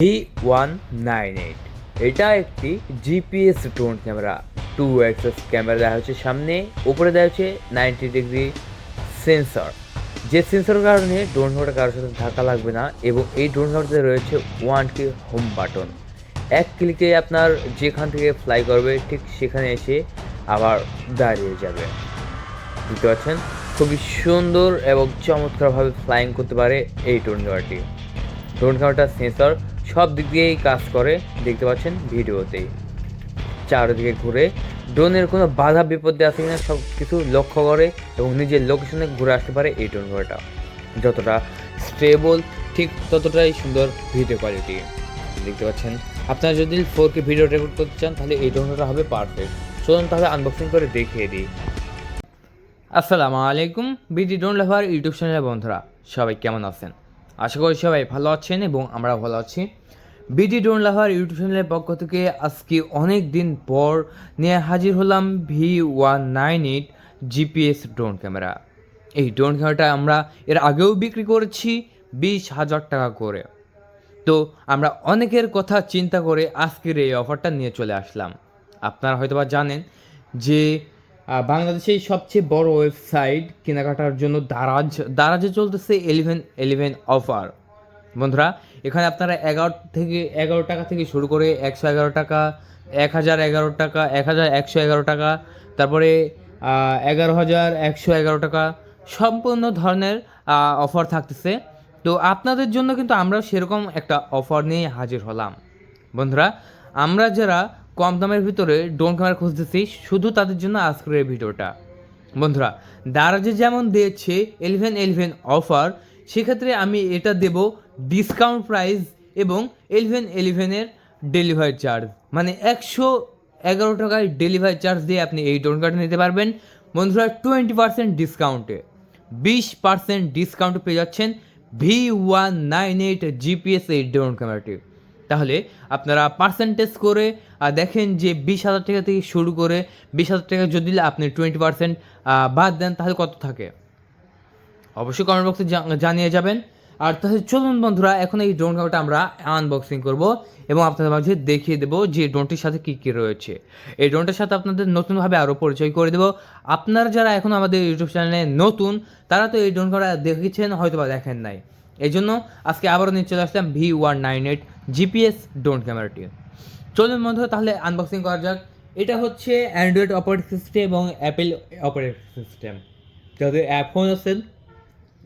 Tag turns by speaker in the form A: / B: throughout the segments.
A: V one nine eight. এটা একটি GPS drone camera two XS camera দেওয়া হচ্ছে সামনে। উপরে দেওয়া হচ্ছে নাইনটি ডিগ্রি সেন্সর যে সেন্সরের কারণে ড্রোন ক্যামেরা কারোর সাথে ধাক্কা লাগবে না এবং এই ড্রোন ক্যামেরাতে রয়েছে ওয়ান কে হোম বাটন এক ক্লিকে আপনার যেখান থেকে ফ্লাই করবে, ঠিক সেখানে এসে আবার দাঁড়িয়ে যাবে। বুঝতে পারছেন? খুবই সুন্দর এবং চমৎকারভাবে ফ্লাইং করতে পারে এই ড্রোন ক্যামেরাটি ড্রোন ক্যামেরাটার সেন্সর সব দিক দিয়েই কাজ করে, দেখতে পাচ্ছেন ভিডিওতেই। চারিদিকে ঘুরে, ড্রোনের কোনো বাধা বিপদে আছে কিনা সব কিছু লক্ষ্য করে এবং নিজের লোকেশনে ঘুরে আসতে পারে এই ড্রোন ক্যামেরাটা যতটা স্টেবল ঠিক ততটাই সুন্দর ভিডিও কোয়ালিটি দেখতে পাচ্ছেন, আপনারা যদি ফোর কে ভিডিও রেকর্ড করতে চান, তাহলে এই ড্রোন ক্যামেরাটা হবে পারফেক্ট চলুন তাহলে আনবক্সিং করে দেখিয়ে দিই। আসসালামু আলাইকুম বিডি ডোন্ট লাভার ইউটিউব চ্যানেলের বন্ধুরা, সবাই কেমন আছেন? আশা করি সবাই ভালো আছেন এবং আমরা ভালো আছি। বিডি ডোন্ট লাভার ইউটিউব চ্যানেলের পক্ষ থেকে আজকে অনেক দিন পর নিয়ে হাজির হলাম V one nine eight GPS drone camera. এই ড্রোন ক্যামেরাটা আমরা এর আগেও বিক্রি করেছি বিশ হাজার টাকা করে। তো আমরা অনেকের কথা চিন্তা করে আজকের এই অফারটা নিয়ে চলে আসলাম। আপনারা হয়তোবা জানেন যে বাংলাদেশের সবচেয়ে বড় ওয়েবসাইট কেনাকাটার জন্য দারাজ, দারাজে চলতেছে এলিভেন এলিভেন অফার বন্ধুরা এখানে আপনারা এগারো থেকে এগারো টাকা থেকে শুরু করে একশো এগারো টাকা, এক হাজার এগারো টাকা, এক হাজার একশো এগারো টাকা, তারপরে এগারো হাজার একশো এগারো টাকা সম্পূর্ণ ধরনের অফার থাকতেছে। তো আপনাদের জন্য কিন্তু আমরা সেরকম একটা অফার নিয়ে হাজির হলাম। বন্ধুরা, আমরা যারা কম দামের ভিতরে ড্রোন ক্যামেরা খুঁজতেছি, শুধু তাদের জন্য আজকের এই ভিডিওটা। বন্ধুরা, দারাজে যেমন দিয়েছে এলিভেন এলিভেন অফার, সেক্ষেত্রে আমি এটা দেব ডিসকাউন্ট প্রাইস এবং এলিভেন এলিভেনের ডেলিভারি চার্জ মানে একশো এগারো টাকায় ডেলিভারি চার্জ দিয়ে আপনি এই ড্রোন কার্ডটা নিতে পারবেন। বন্ধুরা টোয়েন্টি পার্সেন্ট ডিসকাউন্টে বিশ পার্সেন্ট ডিসকাউন্ট পেয়ে যাচ্ছেন V one nine eight GPS এই ড্রোন ক্যামেরাটি তাহলে আপনারা পার্সেন্টেজ করে আহ, দেখেন যে বিশ হাজার টাকা থেকে শুরু করে বিশ হাজার টাকা যদি আপনি টোয়েন্টি পার্সেন্ট বাদ দেন তাহলে কত থাকে? অবশ্যই কমেন্ট বক্সে জানিয়ে যাবেন। আর তাহলে চলুন বন্ধুরা, এখন এই ড্রোন ক্যামেরাটা আমরা আনবক্সিং করব এবং আপনাদের মাঝে দেখিয়ে দেবো যে ড্রোনটির সাথে কী কী রয়েছে। এই ড্রোনটার সাথে আপনাদের নতুনভাবে আরও পরিচয় করে দেবো। আপনারা যারা এখন আমাদের ইউটিউব চ্যানেলে নতুন, তারা তো এই ড্রোন ক্যামেরা দেখেছেন হয়তো বা দেখেন নাই। এই জন্য আজকে আবারও নিয়ে চলে আসলাম V one nine eight GPS drone ক্যামেরাটি চলুন বন্ধুরা, তাহলে আনবক্সিং করা যাক। এটা হচ্ছে অ্যান্ড্রয়েড অপারেটিং সিস্টেম এবং অ্যাপেল অপারেটিং সিস্টেম যাদের অ্যাপফোন আছেন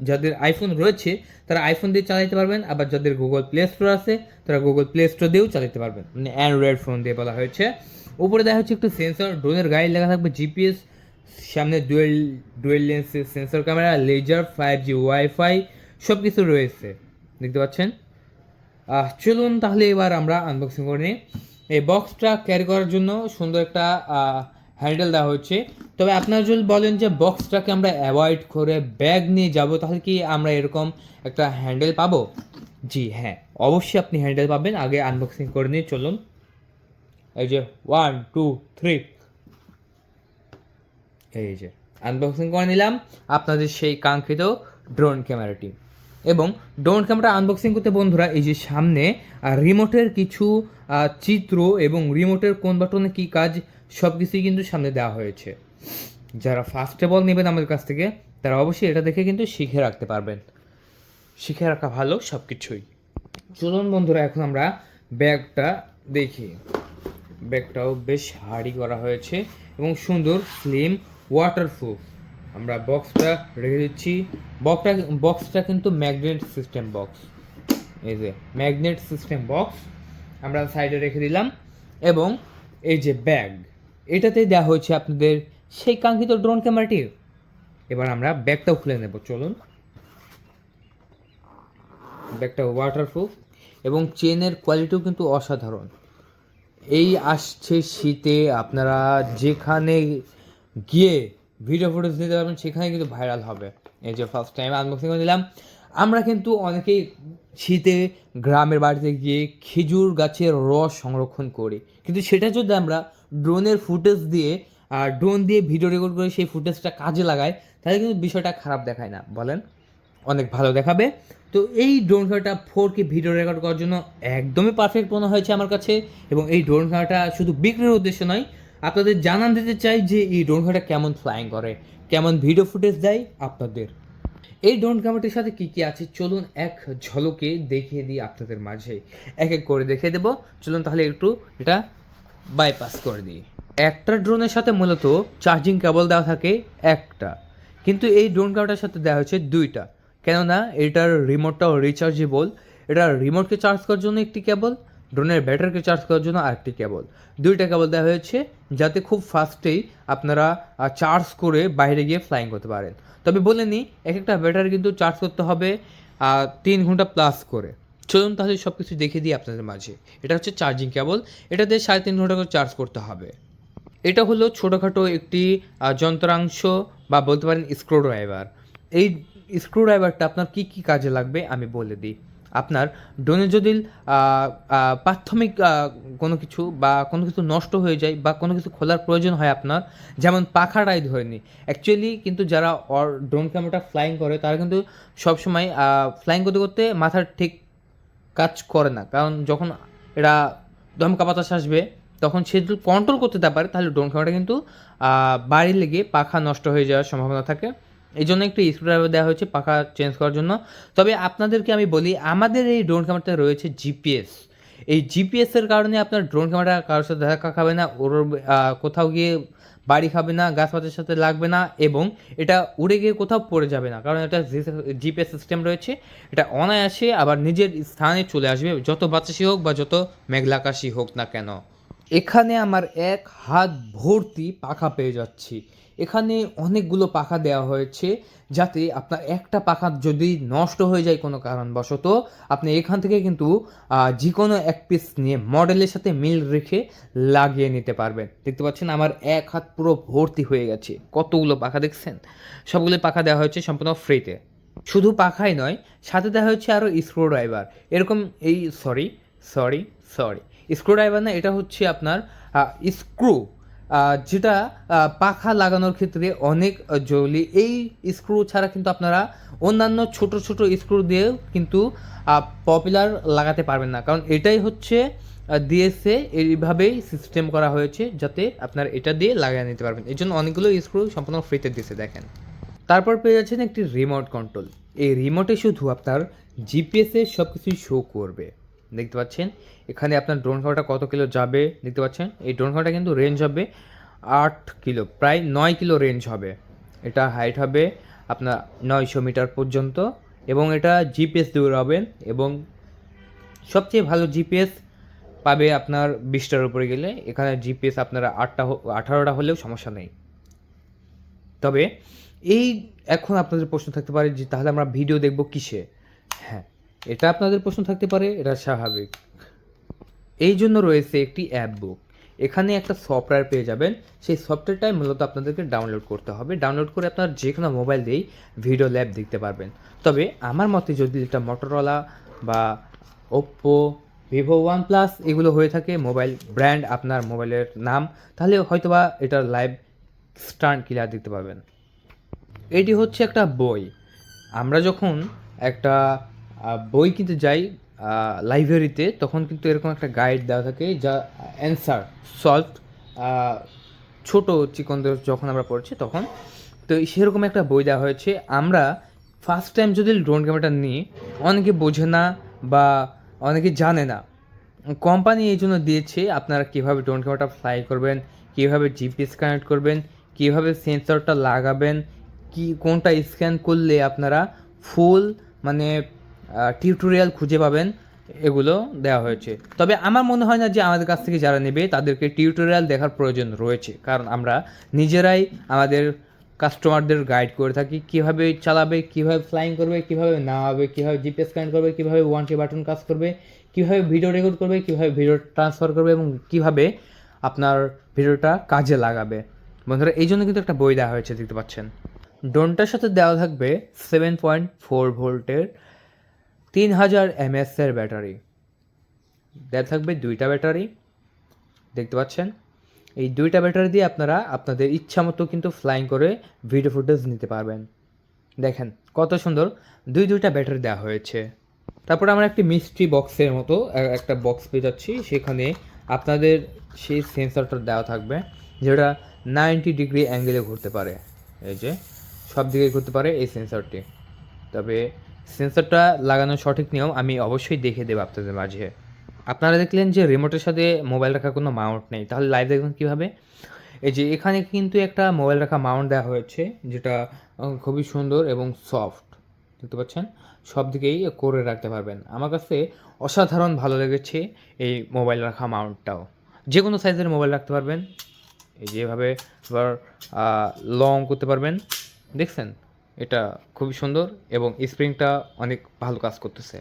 A: যাদের আইফোন রয়েছে, তারা আইফোন দিয়ে চালাতে পারবেন, আবার যাদের গুগল প্লে স্টোর আছে, তারা গুগল প্লে স্টোর দিয়েও চালাতে পারবেন। মানে অ্যান্ড্রয়েড ফোন দিয়ে বলা হয়েছে। উপরে দেখা হচ্ছে একটু সেন্সর ড্রোনের গাড়ি লেখা থাকবে জিপিএস সামনে ডুয়েল ডুয়েল লেন্সের sensor camera laser five G wifi সব কিছু রয়েছে। দেখতে পাচ্ছেন? চলুন তাহলে এবার আমরা আনবক্সিং করে নিই। এই বক্সটা ক্যারি করার জন্য সুন্দর একটা হ্যান্ডেল দেওয়া হচ্ছে। তবে আপনারা যদি বলেন যে বক্সটাকে আমরা অ্যাভয়েড করে ব্যাগ নিয়ে যাব, তাহলে কি আমরা এরকম একটা হ্যান্ডেল পাবো? জি হ্যাঁ অবশ্যই আপনি হ্যান্ডেল পাবেন। আগে আনবক্সিং করে নিয়ে চলুন। এই যে ওয়ান টু থ্রি এই যে আনবক্সিং করে নিলাম। আপনাদের সেই কাঙ্ক্ষিত ড্রোন ক্যামেরাটি এবং ড্রোন ক্যামেরা আনবক্সিং করতে বন্ধুরা, এই যে সামনে রিমোটের কিছু চিত্র এবং রিমোটের কোন বাটনে কী কাজ সব কিছুই কিন্তু সামনে দেওয়া হয়েছে। যারা ফার্স্ট অল নেবেন আমাদের কাছ থেকে, তারা অবশ্যই এটা দেখে কিন্তু শিখে রাখতে পারবেন। শিখে রাখা ভালো সব কিছুই চলুন বন্ধুরা, এখন আমরা ব্যাগটা দেখি। ব্যাগটাও বেশ হার্ডি করা হয়েছে এবং সুন্দর স্লিম ওয়াটারপ্রুফ আমরা বক্সটা রেখে দিচ্ছি। বক্সটা বক্সটা কিন্তু ম্যাগনেট সিস্টেম বক্স এই যে ম্যাগনেট সিস্টেম বক্স আমরা সাইডে রেখে দিলাম এবং এই যে ব্যাগ এটাতে দেওয়া হয়েছে আপনাদের সেই কাঙ্ক্ষিত ড্রোন ক্যামেরাটি। এবার আমরা ব্যাগটাও খুলে নেব, চলুন। ব্যাগটা ওয়াটারপ্রুফ এবং চেনের কোয়ালিটিও কিন্তু অসাধারণ। এই আসছে শীতে আপনারা যেখানে গিয়ে ভিডিও ফুটেজ দিতে পারবেন, সেখানে কিন্তু ভাইরাল হবে। এই যে ফার্স্ট টাইম আনবক্সিং করে দিলাম আমরা কিন্তু অনেকেই শীতে গ্রামের বাড়িতে গিয়ে খেজুর গাছের রস সংরক্ষণ করি। কিন্তু সেটা যদি আমরা ড্রোনের ফুটেজ দিয়ে আর ড্রোন দিয়ে ভিডিও রেকর্ড করে সেই ফুটেজটা কাজে লাগায়, তাহলে কিন্তু বিষয়টা খারাপ দেখায় না, বলেন। অনেক ভালো দেখাবে। তো এই ড্রোন ক্যামেরাটা ফোর কে ভিডিও রেকর্ড করার জন্য একদমই পারফেক্ট মনে হয়েছে আমার কাছে, এবং এই ড্রোন ক্যামেরাটা শুধু বিক্রির উদ্দেশ্য নয়, আপনাদের জানান দিতে চাই যে এই ড্রোন ক্যামেরাটা কেমন ফ্লাইং করে, কেমন ভিডিও ফুটেজ দেয় আপনাদের। এই ড্রোন ক্যামেরাটির সাথে কি কি আছে? চলুন এক ঝলকে দেখিয়ে দিই আপনাদের মাঝে। এক এক করে দেখিয়ে দেবো। চলুন তাহলে একটু এটা বাইপাস করে দিই। একটা ড্রোনের সাথে মূলত চার্জিং কেবল দেওয়া থাকে একটা। কিন্তু এই ড্রোন ক্যামেরাটার সাথে দেওয়া হয়েছে দুইটা। কেননা এটার রিমোটটাও রিচার্জেবল এটা রিমোটকে চার্জ করার জন্য একটি কেবল ড্রোনের ব্যাটারিকে চার্জ করার জন্য আরেকটি কেবল দুইটা কেবল দেওয়া হয়েছে যাতে খুব ফাস্টেই আপনারা চার্জ করে বাইরে গিয়ে ফ্লাইং করতে পারেন। তবে বলে নিই এক একটা ব্যাটারি কিন্তু চার্জ করতে হবে তিন ঘণ্টা প্লাস করে। চলুন তাহলে সব কিছু দেখিয়ে দিই আপনাদের মাঝে। এটা হচ্ছে চার্জিং কেবল এটাতে সাড়ে তিন ঘণ্টা করে চার্জ করতে হবে। এটা হলো ছোটোখাটো একটি যন্ত্রাংশ বা বলতে পারেন স্ক্রু ড্রাইভার এই স্ক্রু ড্রাইভারটা আপনার কী কী কাজে লাগবে আমি বলে দিই। আপনার ড্রোনে যদি প্রাথমিক কোনো কিছু বা কোনো কিছু নষ্ট হয়ে যায় বা কোনো কিছু খোলার প্রয়োজন হয় আপনার, যেমন পাখাটাই ধরে নিই অ্যাকচুয়ালি কিন্তু যারা ড্রোন ক্যামেরাটা ফ্লাইং করে, তারা কিন্তু সবসময় ফ্লাইং করতে করতে মাথার ঠিক কাজ করে না। কারণ যখন এরা দমকা বাতাস আসবে, তখন সে যদি কন্ট্রোল করতে না পারে, তাহলে ড্রোন ক্যামেরাটা কিন্তু বাড়ি লেগে পাখা নষ্ট হয়ে যাওয়ার সম্ভাবনা থাকে। এই জন্য একটু স্ক্রুড্রাইভার দেওয়া হয়েছে পাখা চেঞ্জ করার জন্য। তবে আপনাদেরকে আমি বলি, আমাদের এই ড্রোন ক্যামেরাতে রয়েছে জিপিএস এই জিপিএসের কারণে আপনার ড্রোন ক্যামেরা কারোর সাথে দেখা খাবে না, ওর কোথাও গিয়ে বাড়ি খাবে না, গাছপাতের সাথে লাগবে না এবং এটা উড়ে গিয়ে কোথাও পড়ে যাবে না। কারণ এটা জিপিএস সিস্টেম রয়েছে, এটা অনায়াসে আবার নিজের স্থানে চলে আসবে, যত বাতাসই হোক বা যত মেঘলাকাশি হোক না কেন। এখানে আমার এক হাত ভর্তি পাখা পেয়ে যাচ্ছি। এখানে অনেকগুলো পাখা দেওয়া হয়েছে যাতে আপনার একটা পাখা যদি নষ্ট হয়ে যায় কোনো কারণবশত, আপনি এখান থেকে কিন্তু যে কোনো এক পিস নিয়ে মডেলের সাথে মিল রেখে লাগিয়ে নিতে পারবেন। দেখতে পাচ্ছেন আমার এক হাত পুরো ভর্তি হয়ে গেছে। কতগুলো পাখা দেখছেন? সবগুলো পাখা দেওয়া হয়েছে সম্পূর্ণ ফ্রিতে শুধু পাখাই নয়, সাথে দেওয়া হচ্ছে আরও স্ক্রু ড্রাইভার এরকম এই sorry sorry sorry screwdriver না, এটা হচ্ছে আপনার স্ক্রু যেটা পাখা লাগানোর ক্ষেত্রে অনেক জরুরি। এই স্ক্রু ছাড়া কিন্তু আপনারা অন্যান্য ছোট ছোট স্ক্রু দিয়েও কিন্তু পপুলার লাগাতে পারবেন না। কারণ এটাই হচ্ছে দিয়েছে এইভাবেই সিস্টেম করা হয়েছে যাতে আপনার এটা দিয়ে লাগিয়ে নিতে পারবেন। এই জন্য অনেকগুলো স্ক্রু সম্পূর্ণ ফ্রিতে দিয়েছে দেখেন। তারপর পেয়ে যাচ্ছেন একটি রিমোট কন্ট্রোল এই রিমোটে শুধু আপনার জিপিএসের সব কিছুই শো করবে। দেখতে পাচ্ছেন। এখানে আপনার ড্রোন খাওয়াটা কত কিলো যাবে দেখতে পাচ্ছেন? এই ড্রোন খাওয়াটা কিন্তু রেঞ্জ হবে আট কিলো, প্রায় নয় কিলো রেঞ্জ হবে। এটা হাইট হবে আপনার নয়শো মিটার পর্যন্ত এবং এটা জিপিএস দিয়ে হবে এবং সবচেয়ে ভালো জিপিএস পাবে আপনার বিশটার উপরে গেলে। এখানে জিপিএস আপনারা আটটা আঠারোটা হলেও সমস্যা নেই। তবে এই এখন আপনাদের প্রশ্ন থাকতে পারে যে তাহলে আমরা ভিডিও দেখব কিসে? হ্যাঁ এটা আপনাদের প্রশ্ন থাকতে পারে, এটা স্বাভাবিক। এই জন্য রয়েছে একটি অ্যাপ বুক এখানে একটা সফটওয়্যার পেয়ে যাবেন। সেই সফটওয়্যারটাই মূলত আপনাদেরকে ডাউনলোড করতে হবে। ডাউনলোড করে আপনার যে কোনো মোবাইল দিয়েই ভিডিও ল্যাব দেখতে পারবেন। তবে আমার মতে যদি এটা মোটরওয়ালা বা ওপ্পো ভিভো ওয়ান প্লাস এগুলো হয়ে থাকে মোবাইল ব্র্যান্ড আপনার মোবাইলের নাম, তাহলে হয়তোবা এটার লাইভ স্টান্ট ক্লিয়ার দেখতে পাবেন এটি হচ্ছে একটা বই। আমরা যখন একটা বই কিনতে যাই লাইব্রেরিতে তখন কিন্তু এরকম একটা গাইড দেওয়া থাকে যা অ্যান্সার সলভ ছোট চিকনদের যখন আমরা পড়ছি তখন। তো সেরকম একটা বই দেওয়া হয়েছে। আমরা ফার্স্ট টাইম যদি ড্রোন ক্যামেরাটা নিই, অনেকে বোঝে না বা অনেকে জানে না। কোম্পানি এই জন্য দিয়েছে আপনারা কীভাবে ড্রোন ক্যামেরাটা ফ্লাই করবেন, কীভাবে জিপিএস কানেক্ট করবেন, কীভাবে সেন্সরটা লাগাবেন, কি কোনটা স্ক্যান করলে আপনারা ফুল মানে টিউটোরিয়াল খুঁজে পাবেন, এগুলো দেওয়া হয়েছে। তবে আমার মনে হয় না যে আমাদের কাছ থেকে যারা নেবে, তাদেরকে টিউটোরিয়াল দেখার প্রয়োজন রয়েছে। কারণ আমরা নিজেরাই আমাদের কাস্টমারদের গাইড করে থাকি, কীভাবে চালাবে, কীভাবে ফ্লাইং করবে, কীভাবে নামাবে, কীভাবে জিপিএস কানেক্ট করবে, কীভাবে ওয়ান টি বাটন কাজ করবে, কীভাবে ভিডিও রেকর্ড করবে, কীভাবে ভিডিও ট্রান্সফার করবে এবং কীভাবে আপনার ভিডিওটা কাজে লাগাবে। বন্ধুরা, এই জন্য কিন্তু একটা বই দেওয়া হয়েছে, দেখতে পাচ্ছেন। ড্রোনটার সাথে দেওয়া থাকবে সেভেন পয়েন্ট ফোর ভোল্টের তিন হাজার এমএসের ব্যাটারি। দেওয়া থাকবে দুইটা ব্যাটারি। দেখতে পাচ্ছেন? এই দুইটা ব্যাটারি দিয়ে আপনারা আপনাদের ইচ্ছা মতো কিন্তু ফ্লাইং করে ভিডিও ফুটেজ নিতে পারবেন। দেখেন, কত সুন্দর। দুই দুইটা ব্যাটারি দেওয়া হয়েছে। তারপর আমরা একটি মিষ্টি বক্সের মতো একটা বক্স পেয়ে যাচ্ছি। সেখানে আপনাদের সেই সেন্সরটা দেওয়া থাকবে, যেটা নাইনটি ডিগ্রি অ্যাঙ্গেলে ঘুরতে পারে। এই যে, সব দিকে ঘুরতে পারে এই সেন্সরটি তবে সেন্সরটা লাগানোর সঠিক নিয়ম আমি অবশ্যই দেখে দেবো আপনাদের মাঝে। আপনারা দেখলেন যে রিমোটের সাথে মোবাইল রাখার কোনো মাউন্ট নেই। তাহলে লাইভ দেখবেন কীভাবে? এই যে এখানে কিন্তু একটা মোবাইল রাখা মাউন্ট দেওয়া হয়েছে, যেটা খুবই সুন্দর এবং সফট দেখতে পাচ্ছেন? সব দিকেই করে রাখতে পারবেন। আমার কাছে অসাধারণ ভালো লেগেছে এই মোবাইল রাখা মাউন্টটাও যে কোনো সাইজের মোবাইল রাখতে পারবেন। এই যেভাবে আবার লং করতে পারবেন। দেখছেন? এটা খুবই সুন্দর এবং স্প্রিংটা অনেক ভালো কাজ করতেছে।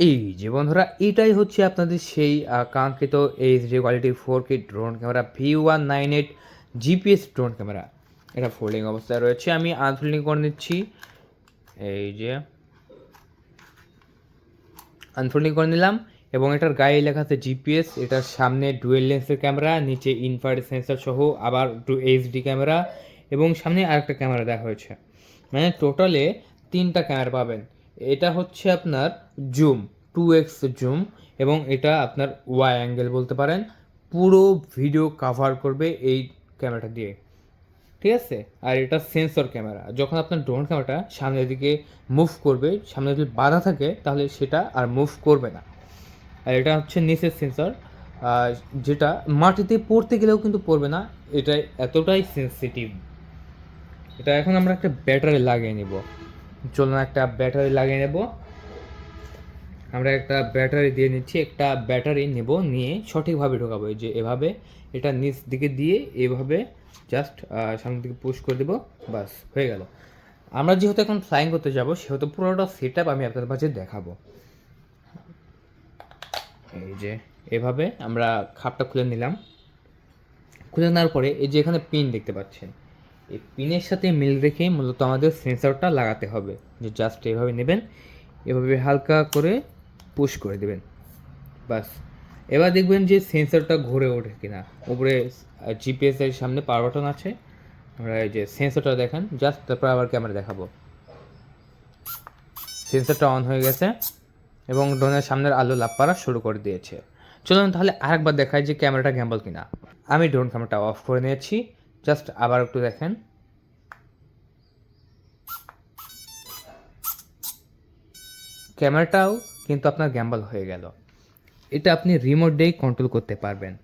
A: এই যে বন্ধুরা, এটাই হচ্ছে আপনাদের সেই কাঙ্ক্ষিত HD quality four K drone camera V one nine eight GPS drone camera এটা ফোল্ডিং অবস্থায় রয়েছে। আমি আনফোল্ডিং করে নিচ্ছি। এই যে আনফোল্ডিং করে নিলাম এবং এটার গায়ে লেখা আছে জিপিএস এটার সামনে ডুয়েল লেন্সের ক্যামেরা নিচে ইনফ্রারেড সেন্সর সহ আবার এইচডি ক্যামেরা এবং সামনে আরেকটা ক্যামেরা দেখা হয়েছে। মানে টোটালে তিনটা ক্যামেরা পাবেন। এটা হচ্ছে আপনার জুম টু এক্স জুম এবং এটা আপনার ওয়াই অ্যাঙ্গেল বলতে পারেন। পুরো ভিডিও কাভার করবে এই ক্যামেরাটা দিয়ে। ঠিক আছে? আর এটা সেন্সর ক্যামেরা যখন আপনার ড্রোন ক্যামেরাটা সামনের দিকে মুভ করবে সামনে যদি বাধা থাকে, তাহলে সেটা আর মুভ করবে না। আর এটা হচ্ছে নিচের সেন্সর যেটা মাটিতে পড়তে গেলেও কিন্তু পড়বে না। এটা এতটাই সেন্সিটিভ এটা এখন আমরা একটা ব্যাটারি লাগিয়ে নেব। চলুন একটা ব্যাটারি লাগিয়ে নেব। আমরা একটা ব্যাটারি দিয়ে নিচ্ছি, একটা ব্যাটারি নেব, নিয়ে সঠিকভাবে ঢোকাবো। যে এভাবে, এটা নিচ দিকে দিয়ে এভাবে জাস্ট সামনের দিকে পুশ করে দেবো, বাস, হয়ে গেল। আমরা যেহেতু এখন ফ্লাইং করতে যাব, সেহেতু পুরোটা সেট আমি আপনাদের মাঝে দেখাবো। এই যে এভাবে আমরা খাপটা খুলে নিলাম। খুলে নেওয়ার পরে এই যে এখানে পিন দেখতে পাচ্ছেন এই পিনের সাথে মিল রেখে মূলত আমাদের সেন্সরটা লাগাতে হবে। যে জাস্ট এভাবে নেবেন, এভাবে হালকা করে পুশ করে দেবেন। বাস এবার দেখবেন যে সেন্সরটা ঘুরে ওঠে কিনা। উপরে জিপিএস এর সামনে পাওয়ার বাটন আছে। আমরা এই যে সেন্সরটা দেখেন। জাস্ট তারপর আবার ক্যামেরা দেখাবো। সেন্সরটা অন হয়ে গেছে এবং ড্রোনের সামনের আলো লাভ করা শুরু করে দিয়েছে। চলুন তাহলে আরেকবার দেখাই যে ক্যামেরাটা গ্যাম্বল কিনা। আমি ড্রোন ক্যামেরাটা অফ করে নিয়েছি। জাস্ট আবার একটু দেখেন। ক্যামেরাটাও কিন্তু আপনার গ্যাম্বল হয়ে গেল। এটা আপনি রিমোট দিয়েই কন্ট্রোল করতে পারবেন।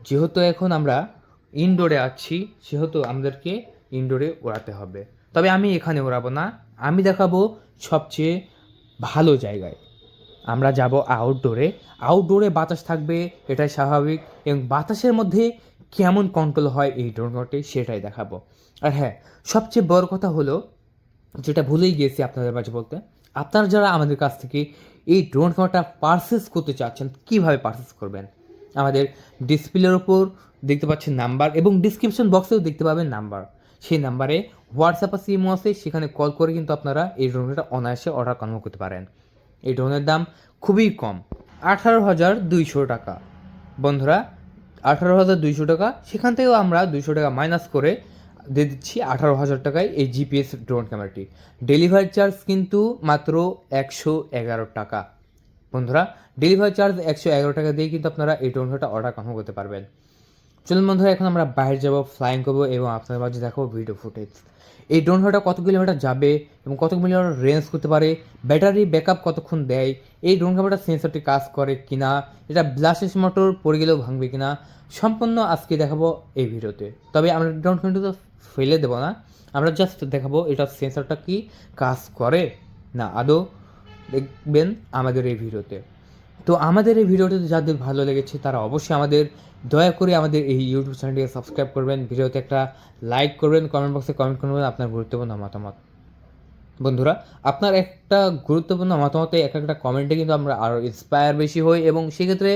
A: যেহেতু এখন আমরা ইনডোরে আছি, সেহেতু আমাদেরকে ইনডোরে ওড়াতে হবে। তবে আমি এখানে ওড়াবো না। আমি দেখাবো সবচেয়ে ভালো জায়গায়। আমরা যাব আউটডোরে আউটডোরে বাতাস থাকবে, এটাই স্বাভাবিক। এবং বাতাসের মধ্যে কেমন কন্ট্রোল হয় এই ড্রোনটি সেটাই দেখাবো। আর হ্যাঁ সবচেয়ে বড় কথা হলো, যেটা ভুলেই গিয়েছি আপনাদের মাঝে বলতে, আপনারা যারা আমাদের কাছ থেকে এই ড্রোন ক্যামেরাটা পারচেস করতে চাচ্ছেন, কীভাবে পারচেস করবেন? আমাদের ডিসপ্লের ওপর দেখতে পাচ্ছেন নাম্বার এবং ডিসক্রিপশন বক্সেও দেখতে পাবেন নাম্বার সেই নাম্বারে হোয়াটসঅ্যাপ আছে ইমো আছে, সেখানে কল করে কিন্তু আপনারা এই ড্রোনটা অনায়াসে অর্ডার কনফার্ম করতে পারেন। এই ড্রোনের দাম খুবই কম, আঠারো হাজার দুইশো টাকা। বন্ধুরা আঠারো হাজার দুইশো টাকা। সেখান থেকেও আমরা দুইশো টাকা মাইনাস করে দিয়ে দিচ্ছি আঠারো হাজার টাকায় এই জিপিএস ড্রোন ক্যামেরাটি ডেলিভারি চার্জ কিন্তু মাত্র একশো এগারো টাকা। বন্ধুরা ডেলিভারি চার্জ একশো এগারো টাকা দিয়ে কিন্তু আপনারা এই ড্রোনটা অর্ডার কনফার্ম করতে পারবেন। চলুন বন্ধুরা, এখন আমরা বাইরে যাব ফ্লাইং করব এবং আপনাদের মাঝে দেখাবো ভিডিও ফুটেজ এই ড্রোন ভাড়াটা কত কিলোমিটার যাবে এবং কত কিলোমিটার রেঞ্জ করতে পারে ব্যাটারি ব্যাকআপ কতক্ষণ দেয়, এই ড্রোন ক্যামেরার সেন্সরটি কাজ করে কিনা, এটা ব্লাস্টেস মোটর পড়ে গেলেও ভাঙবে কিনা, সম্পূর্ণ আজকে দেখাবো এই ভিডিওতে। তবে আমরা ড্রোন ক্যামেরাটা তো ফেলে দেবো না, আমরা জাস্ট দেখাবো এটা সেন্সরটা কি কাজ করে না। আদৌ দেখবেন আমাদের এই ভিডিওতে। তো আমাদের এই ভিডিওটি যাদের ভালো লেগেছে, তারা অবশ্যই আমাদের, দয়া করে আমাদের এই ইউটিউব চ্যানেলটিকে সাবস্ক্রাইব করবেন। ভিডিওতে একটা লাইক করবেন কমেন্ট বক্সে কমেন্ট করবেন, আপনার গুরুত্বপূর্ণ মতামত। বন্ধুরা, আপনার একটা গুরুত্বপূর্ণ মতামতে এক একটা কমেন্টে কিন্তু আমরা আরও ইন্সপায়ার বেশি হই এবং সেক্ষেত্রে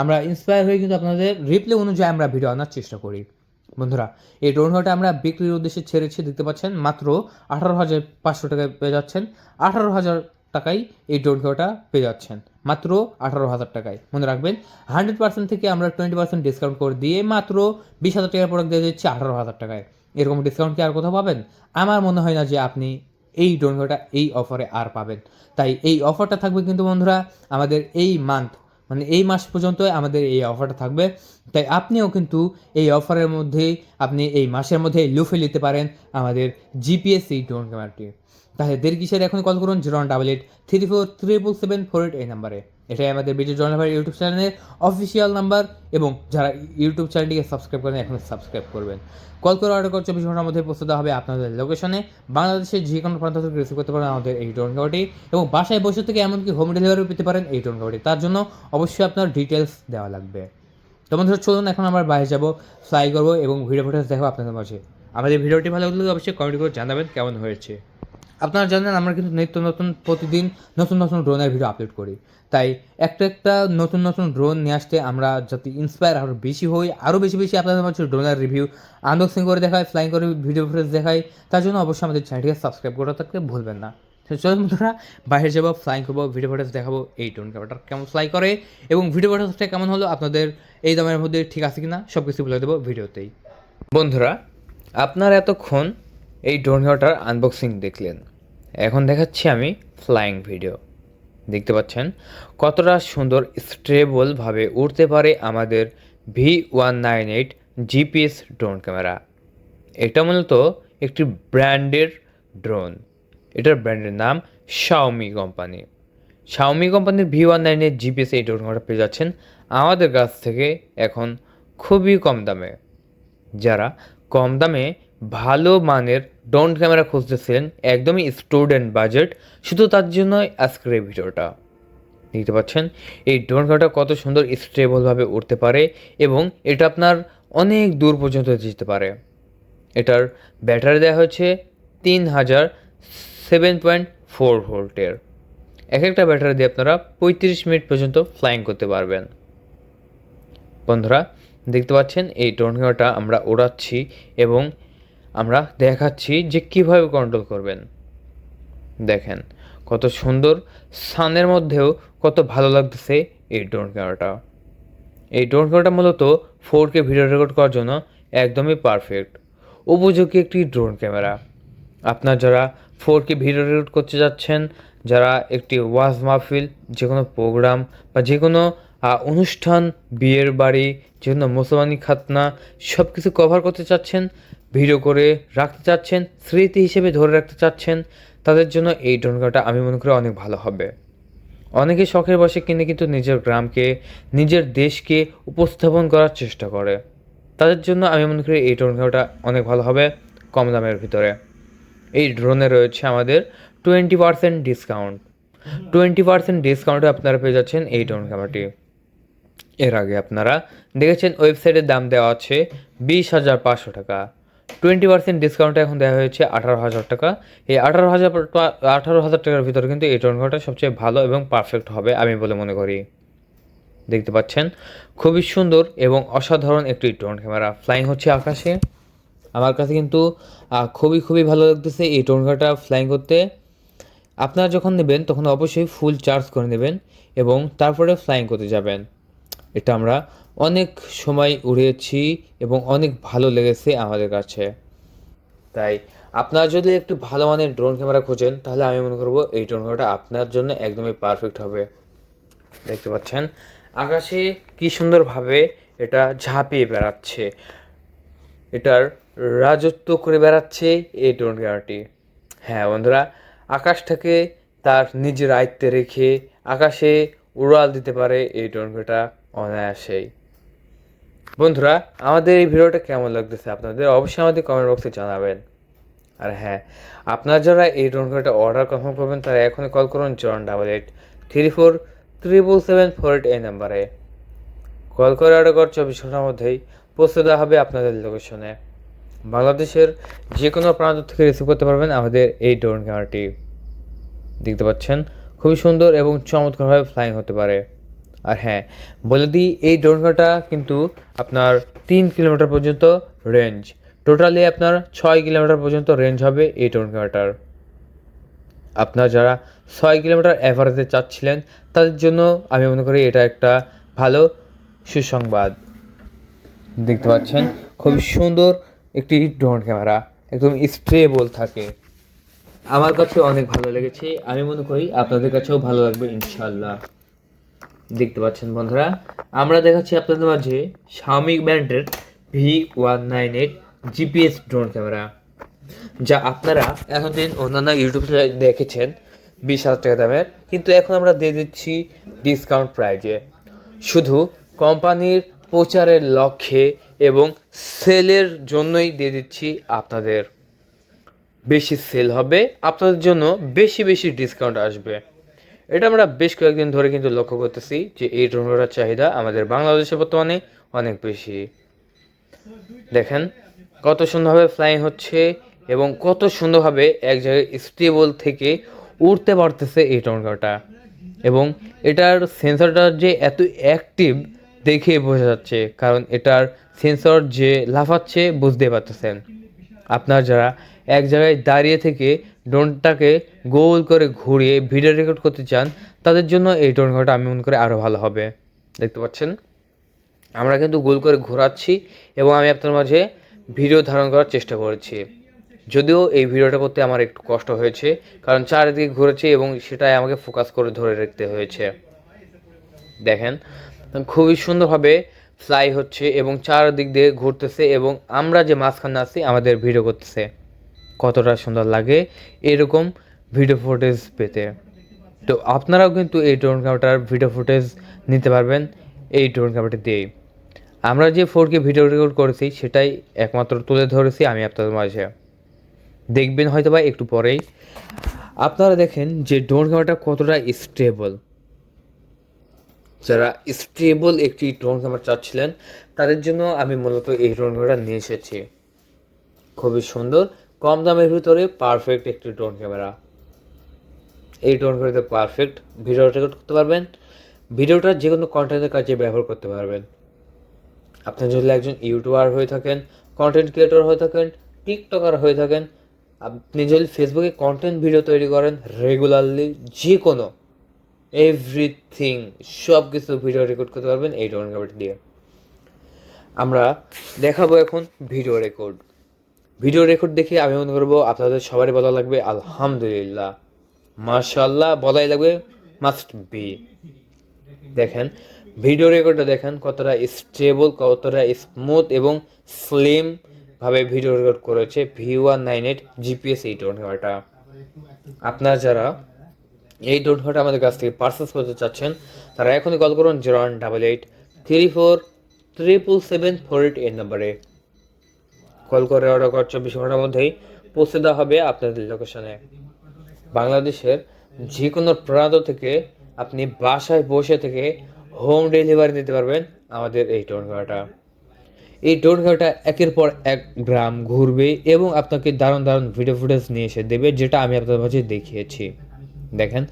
A: আমরা ইন্সপায়ার হয়ে কিন্তু আপনাদের রিপ্লে অনুযায়ী আমরা ভিডিও আনার চেষ্টা করি। বন্ধুরা, এই ড্রোন হওয়াটা আমরা বিক্রির উদ্দেশ্যে ছেড়েছি, দেখতে পাচ্ছেন, মাত্র আঠারো হাজার পাঁচশো টাকায় পেয়ে যাচ্ছেন। আঠারো হাজার টাকায় এই ড্রোন খেলাটা পেয়ে যাচ্ছেন। মাত্র আঠারো হাজার টাকায়। মনে রাখবেন হান্ড্রেড পার্সেন্ট থেকে আমরা টোয়েন্টি পার্সেন্ট ডিসকাউন্ট করে দিয়ে মাত্র বিশ হাজার টাকার প্রোডাক্ট দিয়ে দিচ্ছি আঠারো হাজার টাকায়।
B: এরকম ডিসকাউন্ট কি আর কোথাও পাবেন? আমার মনে হয় না যে আপনি এই ক্যামেরাটা এই অফারে আর পাবেন। তাই এই অফারটা থাকবে কিন্তু বন্ধুরা, আমাদের এই মান্থ মানে এই মাস পর্যন্ত আমাদের এই অফারটা থাকবে। তাই আপনিও কিন্তু এই অফারের মধ্যে, আপনি এই মাসের মধ্যে লুফে নিতে পারেন আমাদের জিপিএসসি ড্রোন ক্যামেরাটি তাহলে দেড় কিসের? এখন কল করুন zero double eight three four triple seven four eight এই নাম্বারে এটাই আমাদের বিজয় জনভার ইউটিউব চ্যানেলের অফিসিয়াল নাম্বার এবং যারা ইউটিউব চ্যানেলটিকে সাবস্ক্রাইব করেন এখন সাবস্ক্রাইব করবেন। কল করে অর্ডার করে চব্বিশ ঘণ্টার মধ্যে পৌঁছে দেওয়া হবে আপনাদের লোকেশনে বাংলাদেশের যে কোনো প্রান্ত থেকে রিসিভ করতে পারেন আমাদের এই ড্রোন গাড়িটি এবং বাসায় বসে থেকে এমনকি হোম ডেলিভারিও পেতে পারেন এই ড্রোন গাড়িটি তার জন্য অবশ্যই আপনার ডিটেলস দেওয়া লাগবে। তো বন্ধুরা, চলুন এখন আমরা বাইরে যাব ফ্লাই করব এবং ভিডিও ফুটেজ দেখাবো আপনাদের মাঝে। আমাদের ভিডিওটি ভালো লাগলে অবশ্যই কমেন্ট করে জানাবেন কেমন হয়েছে। আপনারা জানেন আমরা কিন্তু নিত্য নতুন প্রতিদিন নতুন নতুন ড্রোনের ভিডিও আপলোড করি। তাই একটা একটা নতুন নতুন ড্রোন নিয়ে আসতে আমরা যাতে ইন্সপায়ার আরও বেশি হই আরও বেশি বেশি আপনাদের মাঝে ড্রোনের রিভিউ আনবক্সিং করে দেখায় ফ্লাইং করে ভিডিও ফুটেজ দেখায় তার জন্য অবশ্যই আমাদের চ্যানেলটিকে সাবস্ক্রাইব করে থাকতে ভুলবেন না। তো চলুন বন্ধুরা, বাইরে যাব ফ্লাইং করব ভিডিও ফুটেজ দেখাবো, এই ড্রোন ক্যামেরাটা কেমন ফ্লাই করে এবং ভিডিও ফুটেজটা কেমন হলো, আপনাদের এই দামের মধ্যে ঠিক আছে কিনা সব কিছু বলে দেবো ভিডিওতেই।
A: বন্ধুরা, আপনারা এতক্ষণ এই ড্রোন ক্যামেরাটার আনবক্সিং দেখলেন। এখন দেখাচ্ছি আমি ফ্লাইং ভিডিও দেখতে পাচ্ছেন? কতটা সুন্দর স্টেবলভাবে উড়তে পারে আমাদের V one nine eight GPS drone camera এটা মূলত একটি ব্র্যান্ডের ড্রোন এটার ব্র্যান্ডের নাম শাওমি কোম্পানি শাওমি কোম্পানির V one nine eight GPS এই ড্রোন ক্যামেরা পেয়ে যাচ্ছেন আমাদের কাছ থেকে এখন খুবই কম দামে। যারা কম দামে ভালো মানের ড্রোন ক্যামেরা খুঁজতেছিলেন একদমই স্টুডেন্ট বাজেট, শুধু তার জন্যই আজকের এই ভিডিওটা। দেখতে পাচ্ছেন, এই ড্রোন ক্যামেরাটা কত সুন্দর স্টেবলভাবে উঠতে পারে এবং এটা আপনার অনেক দূর পর্যন্ত যেতে পারে। এটার ব্যাটারি দেওয়া হয়েছে তিন হাজার সেভেন পয়েন্ট ফোর ভোল্টের। এক একটা ব্যাটারি দিয়ে আপনারা পঁয়ত্রিশ মিনিট পর্যন্ত ফ্লাইং করতে পারবেন। বন্ধুরা, দেখতে পাচ্ছেন, এই ড্রোন ক্যামেরাটা আমরা ওড়াচ্ছি এবং আমরা দেখাচ্ছি যে কীভাবে কন্ট্রোল করবেন। দেখেন, কত সুন্দর সানের মধ্যেও কত ভালো লাগতেছে এই ড্রোন ক্যামেরাটা এই ড্রোন ক্যামেরাটা মূলত ফোর কে ভিডিও রেকর্ড করার জন্য একদমই পারফেক্ট উপযোগী একটি ড্রোন ক্যামেরা আপনার যারা ফোর কে ভিডিও রেকর্ড করতে যাচ্ছেন, যারা একটি ওয়াজ মাহফিল, যে কোনো প্রোগ্রাম বা যে কোনো অনুষ্ঠান, বিয়ের বাড়ি, যে কোনো মুসলমানি খাতনা সব কিছু কভার করতে চাচ্ছেন ভিডিও করে রাখতে চাচ্ছেন, স্মৃতি হিসেবে ধরে রাখতে চাচ্ছেন, তাদের জন্য এই ড্রোন ক্যামেরাটা আমি মনে করি অনেক ভালো হবে। অনেকে শখের বসে কিনে কিন্তু নিজের গ্রামকে, নিজের দেশকে উপস্থাপন করার চেষ্টা করে। তাদের জন্য আমি মনে করি এই ড্রোন ক্যামেরাটা অনেক ভালো হবে কম দামের ভিতরে। এই ড্রোনে রয়েছে আমাদের twenty percent discount. Twenty percent ডিসকাউন্টে আপনারা পেয়ে যাচ্ছেন এই ড্রোন ক্যামেরাটি এর আগে আপনারা দেখেছেন ওয়েবসাইটের দাম দেওয়া আছে বিশ হাজার পাঁচশো টাকা। টোয়েন্টি পার্সেন্ট ডিসকাউন্ট এখন দেওয়া হয়েছে আঠারো হাজার টাকা। এই আঠারো হাজার আঠারো হাজার টাকার ভিতরে কিন্তু এই ক্যামেরাটা সবচেয়ে ভালো এবং পারফেক্ট হবে, আমি বলে মনে করি। দেখতে পাচ্ছেন? খুবই সুন্দর এবং অসাধারণ একটি ড্রোন ক্যামেরা ফ্লাইং হচ্ছে আকাশে। আমার কাছে কিন্তু খুবই খুবই ভালো লাগতেছে এই ড্রোন ক্যামেরাটা ফ্লাইং করতে। আপনারা যখন নেবেন, তখন অবশ্যই ফুল চার্জ করে নেবেন এবং তারপরে ফ্লাইং করতে যাবেন। এটা আমরা অনেক সময় উড়িয়েছি এবং অনেক ভালো লেগেছে আমাদের কাছে। তাই আপনারা যদি একটু ভালো মানের ড্রোন ক্যামেরা খোঁজেন, তাহলে আমি মনে করব এই ড্রোন ক্যামেরাটা আপনার জন্য একদমই পারফেক্ট হবে। দেখতে পাচ্ছেন, আকাশে কি সুন্দরভাবে এটা ঝাঁপিয়ে বেড়াচ্ছে। এটার রাজত্ব করে বেড়াচ্ছে এই ড্রোন ক্যামেরাটি হ্যাঁ বন্ধুরা, আকাশটাকে তার নিজের আয়ত্তে রেখে আকাশে উড়াল দিতে পারে এই ড্রোন ক্যামেরাটা অনায়াসেই। বন্ধুরা, আমাদের এই ভিডিওটা কেমন লাগতেছে আপনাদের অবশ্যই আমাদের কমেন্ট বক্সে জানাবেন। আর হ্যাঁ আপনারা যারা এই ড্রোন ক্যামেরাটা অর্ডার কনফার্ম করবেন, তারা এখনই কল করুন জন double eight three four triple seven four eight এই নাম্বারে কল করে অর্ডার কর চব্বিশ ঘণ্টার মধ্যেই পৌঁছে দেওয়া হবে আপনাদের লোকেশনে বাংলাদেশের যে কোনো প্রান্ত থেকে রিসিভ করতে পারবেন আমাদের এই ড্রোন ক্যামেরাটি দেখতে পাচ্ছেন, খুবই সুন্দর এবং চমৎকারভাবে ফ্লাইং হতে পারে। আর হ্যাঁ বলে দিই, এই ক্যামেরাটা কিন্তু আপনার তিন কিলোমিটার পর্যন্ত রেঞ্জ টোটালি আপনার ছয় কিলোমিটার পর্যন্ত রেঞ্জ হবে এই ক্যামেরাটার আপনার যারা ছয় কিলোমিটার অ্যাভারেজে চাচ্ছিলেন, তাদের জন্য আমি মনে করি এটা একটা ভালো সুসংবাদ। দেখতে পাচ্ছেন খুব সুন্দর একটি ড্রোন ক্যামেরা একদম স্টেবল থাকে। আমার কাছে অনেক ভালো লেগেছে, আমি মনে করি আপনাদের কাছেও ভালো লাগবে ইনশাল্লাহ দেখতে পাচ্ছেন বন্ধুরা। আমরা দেখাচ্ছি আপনাদের মাঝে শাওমি ব্র্যান্ডের V one nine eight GPS drone camera যা আপনারা এতদিন অন্যান্য ইউটিউব দেখেছেন, বিশ হাজার টাকা দামের। কিন্তু এখন আমরা দিয়ে দিচ্ছি ডিসকাউন্ট প্রাইজে শুধু কোম্পানির প্রচারের লক্ষ্যে এবং সেলের জন্যই দিয়ে দিচ্ছি আপনাদের। বেশি সেল হবে, আপনাদের জন্য বেশি বেশি ডিসকাউন্ট আসবে। এটা আমরা বেশ কয়েকদিন ধরে কিন্তু লক্ষ্য করতেছি যে এই ড্রোনটার চাহিদা আমাদের বাংলাদেশে বর্তমানে অনেক বেশি। দেখেন, কত সুন্দরভাবে ফ্লাইং হচ্ছে এবং কত সুন্দরভাবে এক জায়গায় স্টেবল থেকে উঠতে পারতেছে এই ড্রোনটা এবং এটার সেন্সরটা যে এত অ্যাক্টিভ দেখে বোঝা যাচ্ছে, কারণ এটার সেন্সর যে লাফাচ্ছে বুঝতে পারতেছেন। আপনার যারা এক জায়গায় দাঁড়িয়ে থেকে ড্রোনটাকে গোল করে ঘুরিয়ে ভিডিও রেকর্ড করতে চান, তাদের জন্য এই ড্রোন ক্যামেরাটা আমি মনে করি আরও ভালো হবে। দেখতে পাচ্ছেন? আমরা কিন্তু গোল করে ঘোরাচ্ছি এবং আমি আপনার মাঝে ভিডিও ধারণ করার চেষ্টা করেছি। যদিও এই ভিডিওটা করতে আমার একটু কষ্ট হয়েছে, কারণ চারিদিকে ঘুরেছি এবং সেটাই আমাকে ফোকাস করে ধরে রাখতে হয়েছে। দেখেন, খুবই সুন্দরভাবে ফ্লাই হচ্ছে এবং চারদিক দিয়ে ঘুরতেছে এবং আমরা যে মাঝখানে আছি, আমাদের ভিডিও করতেছে। কতটা সুন্দর লাগে এরকম ভিডিও ফুটেজ পেতে। তো আপনারাও কিন্তু এই ড্রোন ক্যামেরাটার ভিডিও ফুটেজ নিতে পারবেন এই ড্রোন ক্যামেরাটি দিয়েই। আমরা যে ফোর কে ভিডিও রেকর্ড করেছি সেটাই একমাত্র তুলে ধরেছি আমি আপনাদের মাঝে। দেখবেন হয়তো বা একটু পরেই। আপনারা দেখেন যে ড্রোন ক্যামেরাটা কতটা স্টেবল যারা স্টেবল একটি ড্রোন ক্যামেরা চাচ্ছিলেন, তাদের জন্য আমি মূলত এই ড্রোন ক্যামেরাটা নিয়ে এসেছি। খুবই সুন্দর কম দামের ভিতরে পারফেক্ট একটি ড্রোন ক্যামেরা এই ড্রোন ক্যামেরাতে পারফেক্ট ভিডিও রেকর্ড করতে পারবেন। ভিডিওটা যে কোনো কন্টেন্টের কাজে ব্যবহার করতে পারবেন। আপনি যদি একজন ইউটিউবার হয়ে থাকেন কন্টেন্ট ক্রিয়েটর হয়ে থাকেন টিকটকার হয়ে থাকেন, আপনি যদি ফেসবুকে কন্টেন্ট ভিডিও তৈরি করেন রেগুলারলি যে কোনো এভরিথিং সব কিছু ভিডিও রেকর্ড করতে পারবেন এই ড্রোন ক্যামেরাটি দিয়ে। আমরা দেখাবো এখন ভিডিও রেকর্ড ভিডিও রেকর্ড দেখে আমি মনে করব আপনাদের সবারই বলা লাগবে, আলহামদুলিল্লাহ। মাশাল্লাহ বলাই লাগবে মাস্ট বি দেখেন ভিডিও রেকর্ডটা দেখেন কতটা স্টেবল কতটা স্মুথ এবং স্লিম ভাবে ভিডিও রেকর্ড করেছে V one nine eight GPS এই ক্যামেরাটা আপনারা যারা এই ক্যামেরাটা আমাদের কাছ থেকে পার্সেস করতে চাচ্ছেন, তারা এখনই কল করুন zero one double eight three four triple seven four eight এই নম্বরে কল করে অর্ডার করার চব্বিশ ঘণ্টার মধ্যেই পৌঁছে দেওয়া হবে আপনাদের লোকেশনে বাংলাদেশের যে কোনো প্রান্ত থেকে আপনি বাসায় বসে থেকে হোম ডেলিভারি নিতে পারবেন আমাদের এই ক্যামেরাটা এই ক্যামেরাটা একের পর এক গ্রাম ঘুরবে এবং আপনাকে দারুণ দারুণ ভিডিও ফুটেজ নিয়ে এসে দেবে, যেটা আমি আপনাদের মাঝে দেখিয়েছি। দেখেন,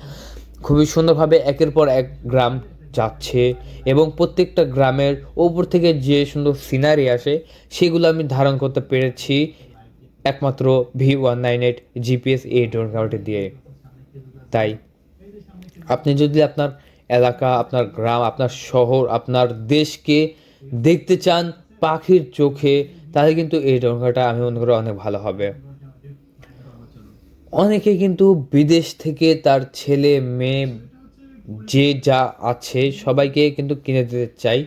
A: খুবই সুন্দরভাবে একের পর এক গ্রাম যাচ্ছে এবং প্রত্যেকটা গ্রামের ওপর থেকে যে সুন্দর সিনারি আসে, সেগুলো আমি ধারণ করতে পেরেছি একমাত্র V one nine eight GPS এই ড্রোন ক্যামেরাটি দিয়ে। তাই, আপনি যদি আপনার এলাকা, আপনার গ্রাম, আপনার শহর, আপনার দেশকে দেখতে চান পাখির চোখে, তাহলে কিন্তু এই ড্রোন ক্যামেরাটা আমি মনে করি অনেক ভালো হবে। অনেকে কিন্তু বিদেশ থেকে তার ছেলে, মেয়ে যে যা আছে সবাইকে কিন্তু কিনে দিতে চাই।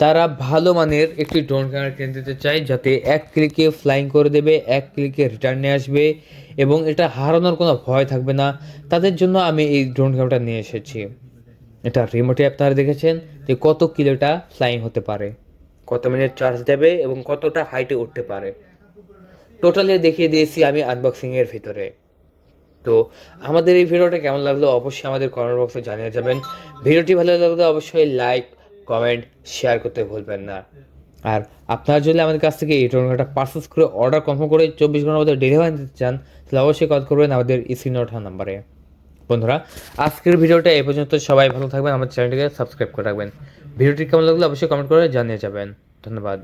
A: তারা ভালো মানের একটি ড্রোন ক্যামেরা কিনে দিতে চাই, যাতে এক ক্লিকে ফ্লাইং করে দেবে, এক ক্লিকে রিটার্নে আসবে এবং এটা হারানোর কোনো ভয় থাকবে না। তাদের জন্য আমি এই ড্রোন ক্যামেরাটা নিয়ে এসেছি। এটা রিমোটে আপনারা দেখেছেন যে কত কিলোটা ফ্লাইং হতে পারে, কত মিনিট চার্জ দেবে এবং কতটা হাইটে উঠতে পারে। টোটালি দেখিয়ে দিয়েছি আমি আনবক্সিংয়ের ভিতরে। তো আমাদের এই ভিডিওটা কেমন লাগল অবশ্যই আমাদের কমেন্ট বক্সে জানিয়ে যাবেন। ভিডিওটি ভালো লাগলে অবশ্যই লাইক কমেন্ট শেয়ার করতে ভুলবেন না। আর আপনারা যদি আমাদের কাছ থেকে এই টোনটা পার্সেস করে অর্ডার কনফার্ম করে চব্বিশ ঘণ্টার মধ্যে ডেলিভারি দিতে চান, তাহলে অবশ্যই কল করবেন আমাদের স্ক্রিন ওঠা নাম্বারে বন্ধুরা, আজকের ভিডিওটা এ পর্যন্ত। সবাই ভালো থাকবেন, আমার চ্যানেলটিকে সাবস্ক্রাইব করে রাখবেন। ভিডিওটি কেমন লাগল অবশ্যই কমেন্ট করে জানিয়ে যাবেন। ধন্যবাদ।